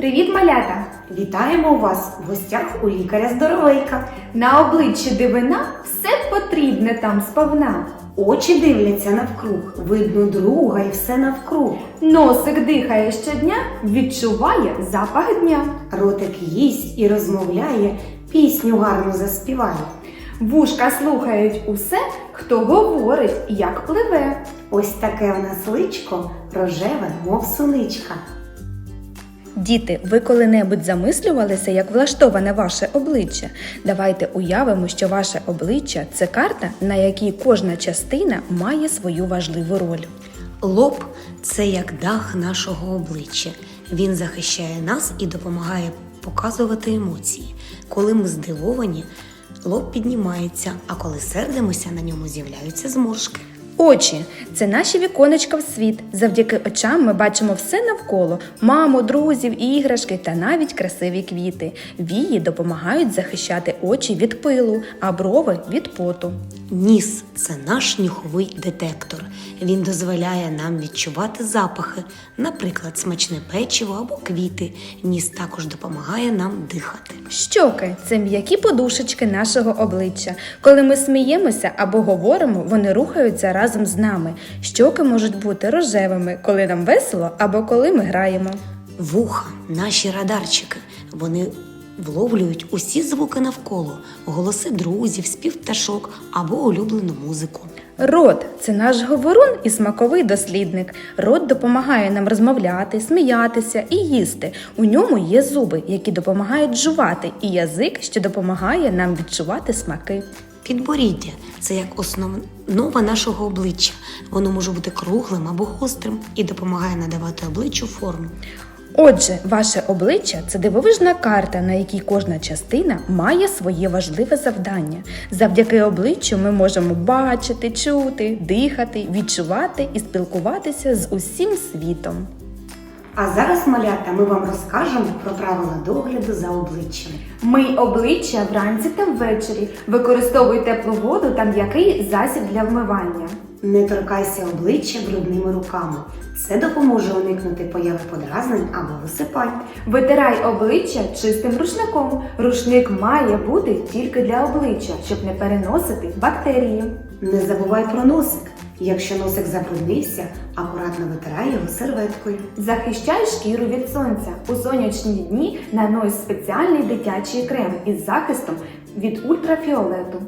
Привіт, малята! Вітаємо вас в гостях у лікаря здоровейка. На обличчі дивина все потрібне там сповна. Очі дивляться навкруг, видно друга і все навкруг. Носик дихає щодня, відчуває запах дня. Ротик їсть і розмовляє, пісню гарно заспіває. Вушка слухають усе, хто говорить, як пливе. Ось таке в нас личко рожеве, мов суничка. Діти, ви коли-небудь замислювалися, як влаштоване ваше обличчя? Давайте уявимо, що ваше обличчя це карта, на якій кожна частина має свою важливу роль. Лоб це як дах нашого обличчя. Він захищає нас і допомагає показувати емоції. Коли ми здивовані, лоб піднімається, а коли сердимося, на ньому з'являються зморшки. Очі це наші віконечка в світ. Завдяки очам ми бачимо все навколо: маму, друзів, іграшки та навіть красиві квіти. Вії допомагають захищати очі від пилу, а брови від поту. Ніс це наш нюховий детектор. Він дозволяє нам відчувати запахи, наприклад, смачне печиво або квіти. Ніс також допомагає нам дихати. Щоки це м'які подушечки нашого обличчя. Коли ми сміємося або говоримо, вони рухаються разом з нами. Щоки можуть бути рожевими, коли нам весело або коли ми граємо. Вуха, наші радарчики. Вони вловлюють усі звуки навколо, голоси друзів, спів пташок або улюблену музику. Рот це наш говорун і смаковий дослідник. Рот допомагає нам розмовляти, сміятися і їсти. У ньому є зуби, які допомагають жувати, і язик, що допомагає нам відчувати смаки. Підборіддя це як основа нашого обличчя. Воно може бути круглим або гострим і допомагає надавати обличчю форму. Отже, ваше обличчя це дивовижна карта, на якій кожна частина має своє важливе завдання. Завдяки обличчю ми можемо бачити, чути, дихати, відчувати і спілкуватися з усім світом. А зараз, малята, ми вам розкажемо про правила догляду за обличчям. Мий обличчя вранці та ввечері. Використовуй теплу воду та м'який засіб для вмивання. Не торкайся обличчя брудними руками. Це допоможе уникнути появи подразнень або висипань. Витирай обличчя чистим рушником. Рушник має бути тільки для обличчя, щоб не переносити бактерії. Не забувай про носик. Якщо носик забруднився, акуратно витирай його серветкою. Захищай шкіру від сонця. У сонячні дні нанось спеціальний дитячий крем із захистом від ультрафіолету.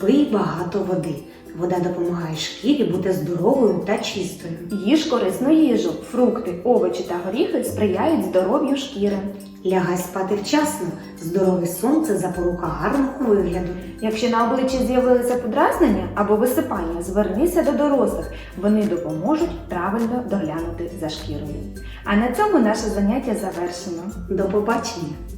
Пий багато води. Вода допомагає шкірі бути здоровою та чистою. Їж корисну їжу. Фрукти, овочі та горіхи сприяють здоров'ю шкіри. Лягай спати вчасно. Здоровий сон це запорука гарного вигляду. Якщо на обличчі з'явилися подразнення або висипання, звернися до дорослих. Вони допоможуть правильно доглянути за шкірою. А на цьому наше заняття завершено. До побачення!